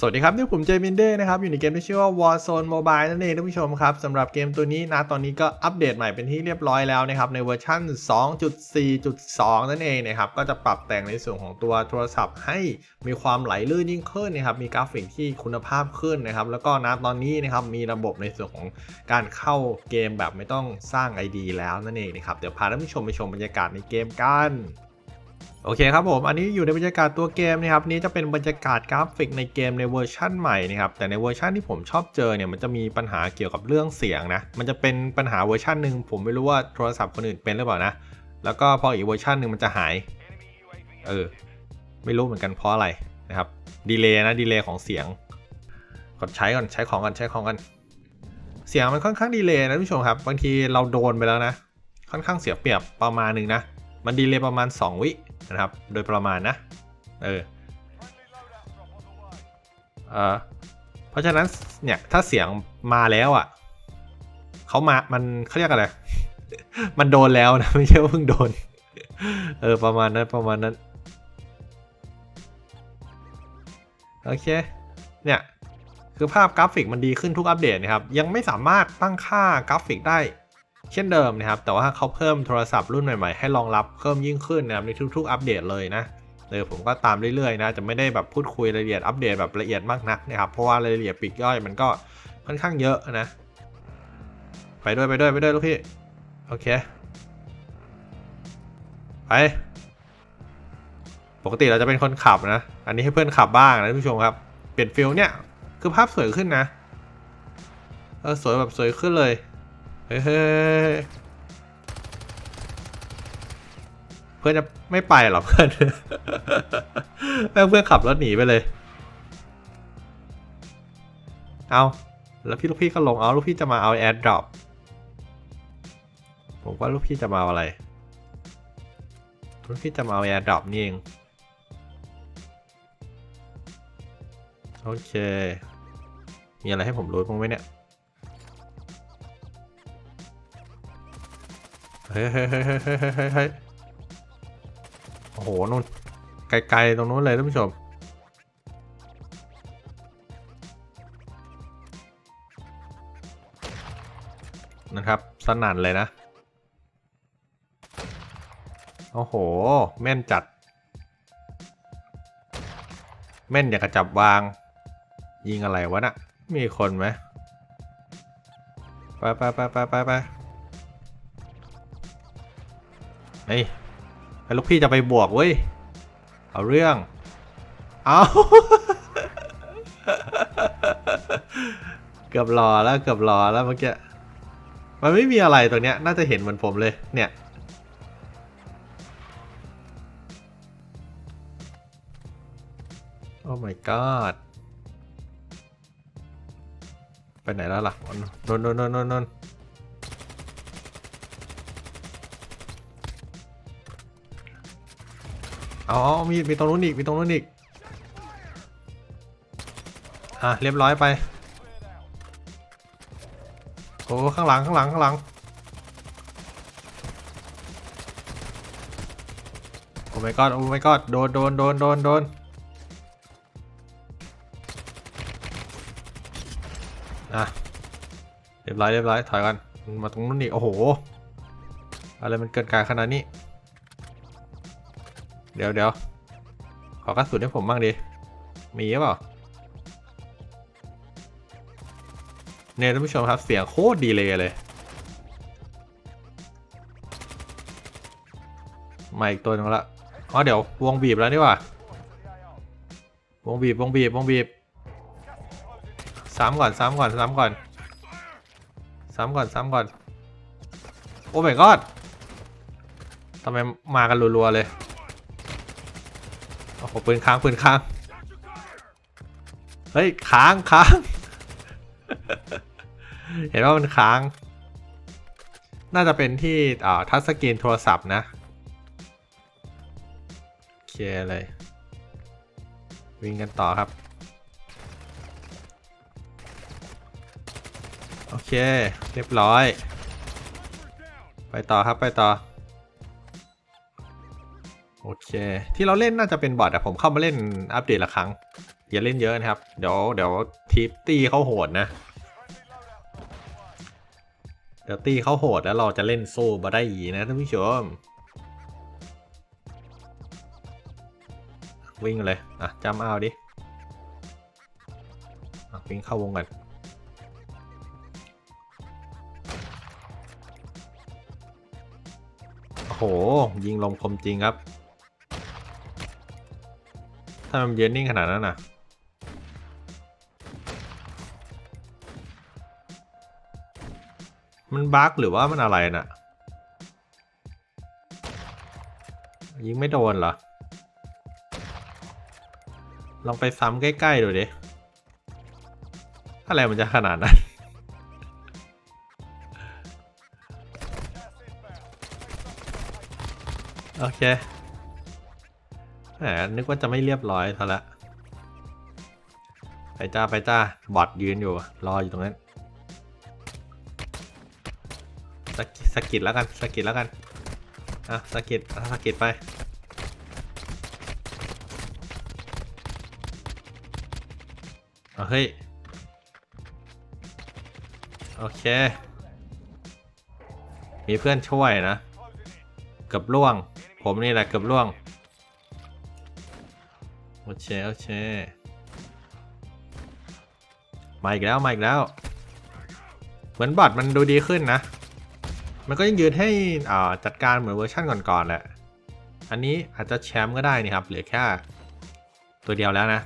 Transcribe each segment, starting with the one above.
สวัสดีครับนี่ผมเจมินเด้นะครับ อยู่ในเกมที่ชื่อว่า Warzone Mobile นั่นเองท่านผู้ชมครับสำหรับเกมตัวนี้นะตอนนี้ก็อัปเดตใหม่เป็นที่เรียบร้อยแล้วนะครับ ในเวอร์ชัน2.4.2 นั่นเองนะครับ ก็จะปรับแต่งในส่วนของตัวโทรศัพท์ให้มีความไหลลื่นยิ่งขึ้นนะครับ มีกราฟิกที่คุณภาพขึ้นนะครับ แล้วก็นะตอนนี้นะครับมีระบบในส่วนของการเข้าเกมแบบไม่ต้องสร้าง ID แล้วนั่นเองนะครับเดี๋ยวพาท่านผู้ชมไปชมบรรยากาศในเกมกัน โอเคครับผมอันนี้อยู่ในบรรยากาศตัวเกมนะครับนี้จะเป็นบรรยากาศกราฟิกในเกมในเวอร์ชั่นใหม่นะครับแต่ในเวอร์ชันที่ผมชอบเจอเนี่ยมันจะมีปัญหาเกี่ยวกับเรื่องเสียงนะมันจะเป็นปัญหาเวอร์ชันหนึ่งผมไม่รู้ว่าโทรศัพท์คนอื่นเป็นหรือเปล่านะแล้วก็พออีกเวอร์ชันหนึ่งมันจะหายเออไม่รู้เหมือนกันเพราะอะไรนะครับดีเลย์นะดีเลย์ของเสียงกดใช้ก่อนใช้ของกันใช้ของกันเสียงมันค่อนข้างดีเลย์นะท่านผู้ชมครับบางทีเราโดนไปแล้วนะ ค่อนข้างเสียเปรียบประมาณหนึ่งนะมันดีเลย์ประมาณ 2 วิ นะครับ โดยประมาณนะ เออเออเพราะฉะนั้นเนี่ยถ้าเสียงมาแล้วอะเขามา มันเขาเรียกอะไร มันโดนแล้วนะ ไม่ใช่ว่าเพิ่งโดน เออ ประมาณนั้น ประมาณนั้น โอเค เนี่ย คือภาพกราฟิกมันดีขึ้นทุกอัปเดตนะครับ ยังไม่สามารถตั้งค่ากราฟิกได้ เช่นเดิมนะครับ แต่ว่าเขาเพิ่มโทรศัพท์รุ่นใหม่ๆ ให้รองรับเพิ่มยิ่งขึ้นนะครับในทุกๆ อัปเดตเลยนะเออผมก็ตามเรื่อยๆนะจะไม่ได้แบบพูดคุยรายละเอียดอัปเดตแบบละเอียดมากนักนะครับเพราะว่ารายละเอียดปลีกย่อยมันก็ค่อนข้างเยอะนะ ไปด้วยไปด้วยไปด้วยลูกพี่โอเคไปปกติเราจะเป็นคนขับนะ อันนี้ให้เพื่อนขับบ้างนะท่านผู้ชมครับ เปลี่ยนฟิลเนี่ย คือภาพสวยขึ้นนะ เออสวยแบบสวยขึ้นเลย เฮ้ยเพื่อนจะไม่ไปหรอเพื่อนแม่งเพื่อนขับรถหนีไปเลย เอาแล้วพี่ลูกพี่ก็ลงเอาลูกพี่จะมาเอาแอร์ดรอปผมว่าลูกพี่จะมาอาอะไรลูกพี่จะมาเอาแอร์ดรอปนี่เองโอเค มีอะไรให้ผมรู้บ้างไหมเนี่ย เฮ้ยเฮ้ยเฮ้ยเฮ้โอ้โหนู่นไกลๆตรงนู้นเลยท่านผู้ชม นะครับ สนั่นเลยนะ โอ้โห แม่นจัด แม่นอย่ากระจับวาง ยิงอะไรวะนะ่ะ มีคนไหม ไปไปไปไปไปไป เฮ้ยไอ้ลูกพี่จะไปบวกเว้ย เอาเรื่อง เอาเกือบรอแล้วเกือบรอแล้วเมื่อกี้ มันไม่มีอะไรตัวเนี้ย น่าจะเห็นเหมือนผมเลย เนี่ยโอ้ my god ไปไหนแล้วล่ะนนนนนนน อาเอมีมีตรงนู้นอีกมีตรงนู้นอีกอะเรียบร้อยไปโอ้ข้างหลังข้างหลังข้างหลังโอ้ my god โอ้ my god โดนโดนโดนโดนโดนอะเรียบร้อยเรียบร้อยถอยกันมาตรงนู้นอีกโอ้โหอะไรมันเกินการขนาดนี้ เดี๋ยวเดี๋ยวขอกระสุนให้ผมบ้างดิ มีหรือเปล่าเนี่ยท่านผู้ชมครับเสียงโคตรดีเลยเลย มาอีกตัวหนึงละอ๋อเดี๋ยววงบีบแล้วนี่ว่าวงบีบวงบีบวงบีบซ้ำก่อนซ้ำก่อนซ้ำก่อนซ้ำก่อนซ้ำก่อน โอ้ my god ทำไมมากันรัวๆเลย อ้โหปืนค้างปืนค้าง เฮ้ยค้างค้าง เห็นว่ามันค้าง น่าจะเป็นที่อ่าทัชสกรีนโทรศัพท์นะโอเคเลย วิ่งกันต่อครับ โอเค เรียบร้อย ไปต่อครับไปต่อ โอเค ที่เราเล่นน่าจะเป็นบอทอะผมเข้ามาเล่นอัปเดตละครั้ง อย่าเล่นเยอะนะครับ เดี๋ยวเดี๋ยวทิปตีเขาโหดนะ เดี๋ยวตีเขาโหดแล้วเราจะเล่นสู้มาได้อีนะท่านผู้ชม วิ่งเลย อะจำเอาดิวิ่งเข้าวงกันโอ้โหยิงลงคมจริงครับ ถ้ามันยืนนิ่งขนาดนั้นน่ะมันบั๊กหรือว่ามันอะไรน่ะ ยิงไม่โดนเหรอ ลองไปซ้ำใกล้ ๆ ดูดิ อะไรมันจะขนาดนั้น โอเค แหมนึกว่าจะไม่เรียบร้อยซะละ ไปจ้าไปจ้าบอดยืนอยู่ รออยู่ตรงนั้นสะกิดสกิดแล้วกันสะกิดแล้วกันอะสะกิดสะกิดไปเฮ้ย โอเค มีเพื่อนช่วยนะ เกือบล่วง ผมนี่แหละเกือบล่วง โอเคโอเคมาอีกแล้วมาอีกแล้ว เหมือนบอทมันดูดีขึ้นนะ มันก็ยังยืนให้อ่าจัดการเหมือนเวอร์ชั่นก่อนๆแหละ อันนี้อาจจะแชมป์ก็ได้นี่ครับ เหลือแค่ตัวเดียวแล้วนะ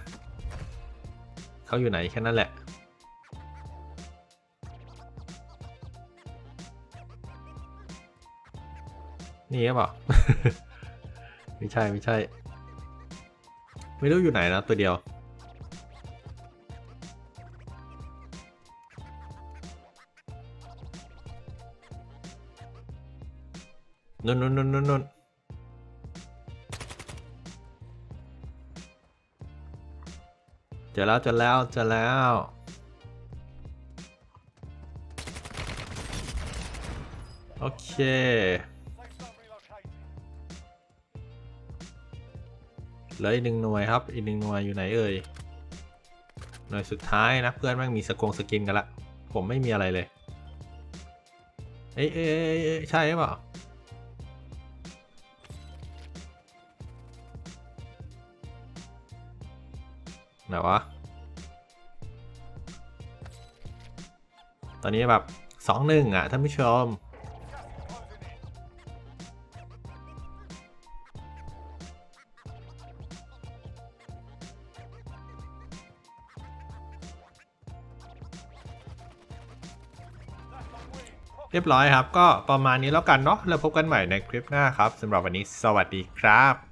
เขาอยู่ไหนแค่นั้นแหละนี่หรือเปล่า ไม่ใช่ไม่ใช่ ไม่รู้อยู่ไหนนะตัวเดียว นนนนนนนเจอแล้วเจอแล้วเจอแล้วโอเค เหลืออีกหนึ่งหน่วยครับ อีกหนึ่งหน่วยอยู่ไหนเอ่ย หน่วยสุดท้ายนะเพื่อนแม่งมีสกงสกินกันละ ผมไม่มีอะไรเลย เอ้ยเอ้ยใช่หรือเปล่าไหนวะ ตอนนี้แบบสองหนึ่งอะท่านผู้ชม เรียบร้อยครับ ก็ประมาณนี้แล้วกันเนาะแล้วพบกันใหม่ในคลิปหน้าครับสำหรับวันนี้สวัสดีครับ